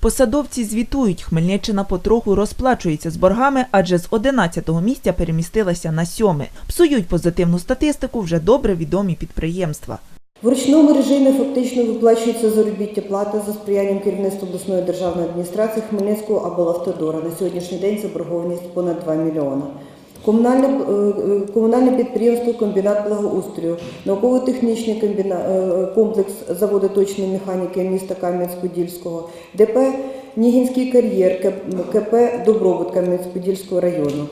Посадовці звітують, Хмельниччина потроху розплачується з боргами, адже з 11-го місця перемістилася на сьоме. Псують позитивну статистику вже добре відомі підприємства. В ручному режимі фактично виплачується заробіття плата за сприянням керівництва обласної державної адміністрації Хмельницького або Автодора. На сьогоднішній день заборгованість понад 2 мільйона. Комунальне, е, е, комунальне підприємство Комбінат благоустрою, науково-технічний е, комплекс заводу точної механіки міста Кам'янець-Подільського, ДП Нігінський кар'єр, КП- КП Добробут Кам'янець-Подільського району.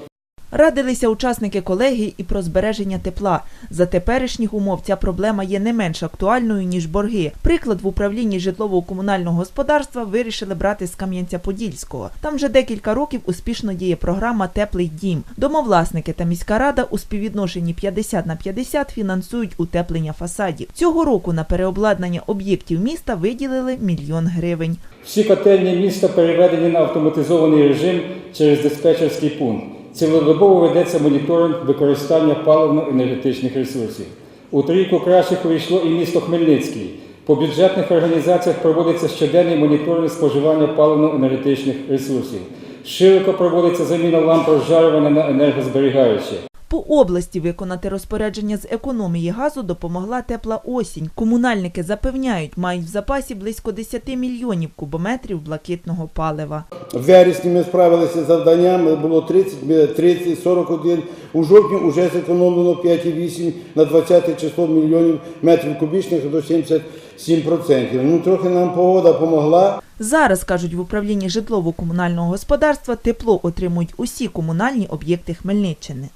Радилися учасники колегії і про збереження тепла. За теперішніх умов ця проблема є не менш актуальною, ніж борги. Приклад в управлінні житлово-комунального господарства вирішили брати з Кам'янця-Подільського. Там вже декілька років успішно діє програма Теплий дім. Домовласники та міська рада у співвідношенні 50 на 50 фінансують утеплення фасадів. Цього року на переобладнання об'єктів міста виділили мільйон гривень. Всі котельні міста переведені на автоматизований режим через диспетчерський пункт. Цілодобово ведеться моніторинг використання паливно-енергетичних ресурсів. У трійку кращих увійшло і місто Хмельницький. По бюджетних організаціях проводиться щоденний моніторинг споживання паливно-енергетичних ресурсів. Широко проводиться заміна ламп розжарювання на енергозберігаючі. По області виконати розпорядження з економії газу допомогла тепла осінь. Комунальники запевняють, мають в запасі близько 10 мільйонів кубометрів блакитного палива. В вересні ми справилися з завданням, було 30, 30, 41. У жовтні вже зекономлено 5,8 на 20 число мільйонів метрів кубічних до 77%. Ну, трохи нам погода допомогла. Зараз, кажуть в управлінні житлово-комунального господарства, тепло отримують усі комунальні об'єкти Хмельниччини.